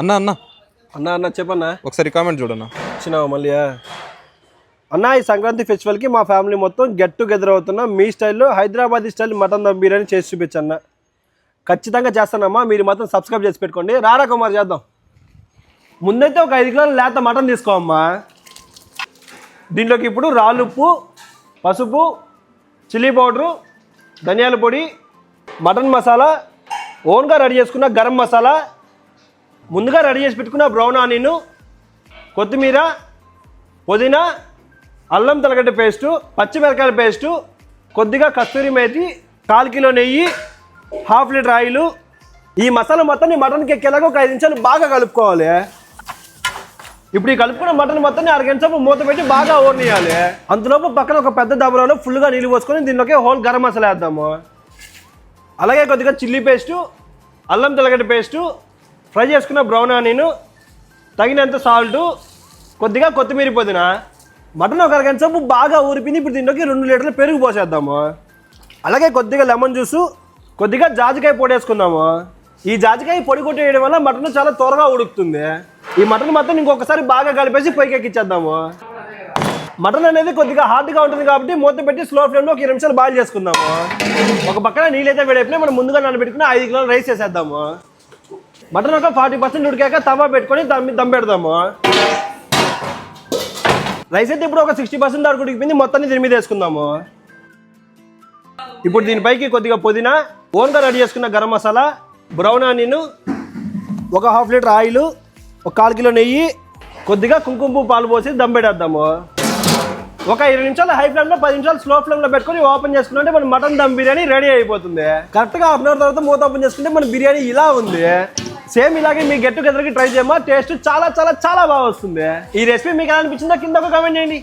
అన్న అన్న. అన్నా అన్న చెప్పన్నా. ఒకసారి కామెంట్ చూడన్నా. వచ్చినావా మళ్ళీ? అన్న ఈ సంక్రాంతి ఫెస్టివల్కి మా ఫ్యామిలీ మొత్తం గెట్ టుగెదర్ అవుతున్నాం. మీ స్టైల్లో హైదరాబాదీ స్టైల్ మటన్ దమ్ బిర్యానీ చేసి చూపించన్న ఖచ్చితంగా చేస్తానమ్మా. మీరు మాత్రం సబ్స్క్రైబ్ చేసి పెట్టుకోండి. రారా కుమార్ చేద్దాం. ముందైతే ఒక ఐదు కిలోల లేత మటన్ తీసుకోమ్మా దీంట్లోకి ఇప్పుడు రాళ్ళుప్పు పసుపు చిల్లీ పౌడరు ధనియాల పొడి మటన్ మసాలా ఓన్గా రెడీ చేసుకున్న గరం మసాలా ముందుగా రెడీ చేసి పెట్టుకున్న బ్రౌన్ ఆనియన్ కొత్తిమీర పుదీనా అల్లం తలగడ్డ పేస్టు పచ్చిమిరకాయల పేస్టు కొద్దిగా కస్తూరి మేతి కాల్ కిలో నెయ్యి హాఫ్ లీటర్ ఆయిల్. ఈ మసాలా మొత్తాన్ని మటన్కి ఎక్కేలాగా ఒక ఐదు నిమిషాలు బాగా కలుపుకోవాలి. ఇప్పుడు ఈ కలుపుకున్న మటన్ మొత్తాన్ని అరగంటసేపు మూత పెట్టి బాగా ఓర్నియాలి. అందులోపు పక్కన ఒక పెద్ద దబరాలో ఫుల్గా నీళ్ళు పోసుకొని దీనిలోకి హోల్ గరం మసాలా వేద్దాము. అలాగే కొద్దిగా చిల్లీ పేస్టు అల్లం తెల్లగడ్డ పేస్టు ఫ్రై చేసుకున్న బ్రౌన్ ఆనియన్ తగినంత సాల్ట్ కొద్దిగా కొత్తిమీర పుదీనా మటన్ ఒక అరగంట సేపు బాగా ఊరిపింది. ఇప్పుడు దీంట్లోకి రెండు లీటర్లు పెరుగు పోసేద్దాము. అలాగే కొద్దిగా లెమన్ జ్యూసు కొద్దిగా జాజికాయ పొడి వేసుకుందాము. ఈ జాజికాయ పొడి కొట్టేయడం వల్ల మటన్ చాలా త్వరగా ఉడుకుతుంది. ఈ మటన్ మొత్తం ఇంకొకసారి బాగా కలిపేసి పొయ్యికెక్కించేద్దాము మటన్ అనేది కొద్దిగా హార్డ్గా ఉంటుంది కాబట్టి మూత పెట్టి స్లో ఫ్లేమ్లో ఒక ఇరవై నిమిషాలు బాయిల్ చేసుకుందాము. ఒక పక్కన నీళ్ళైతే వేడైపోయినా మనం ముందుగా నానబెట్టుకుని ఐదు కిలోలు రైస్ వేసేద్దాము. మటన్ ఒక ఫార్టీ పర్సెంట్ ఉడికాక తవా పెట్టుకొని దమ్ దమ్ పెడదాము. రైస్ అయితే ఇప్పుడు ఒక సిక్స్టీ పర్సెంట్ దాకా ఉడికిపోయింది మొత్తాన్ని దీని మీద వేసుకుందాము. ఇప్పుడు దీనిపైకి కొద్దిగా పుదీనా ఓన్గా రెడీ చేసుకున్న గరం మసాలా బ్రౌన్ ఆనియన్ ఒక హాఫ్ లీటర్ ఆయిల్ ఒక కాలు కిలో నెయ్యి కొద్దిగా కుంకుమ పాలు పోసి దమ్ పెట్టేద్దాము. ఒక ఇరవై నిమిషాలు హై ఫ్లేమ్లో పది నిమిషాలు స్లో ఫ్లేమ్లో పెట్టుకొని ఓపెన్ చేసుకుంటే మన మటన్ దమ్ బిర్యానీ రెడీ అయిపోతుంది. కరెక్ట్గా హాఫ్ అన్ అవర్ తర్వాత మూత ఓపెన్ చేసుకుంటే మన బిర్యానీ ఇలా ఉంది. సేమ్ ఇలాగే మీ గెట్ టుగెదర్కి ట్రై చేయమా టేస్ట్ చాలా చాలా చాలా బాగా వస్తుంది. ఈ రెసిపీ మీకు ఎలా అనిపించిందో కింద ఒక కామెంట్ చేయండి.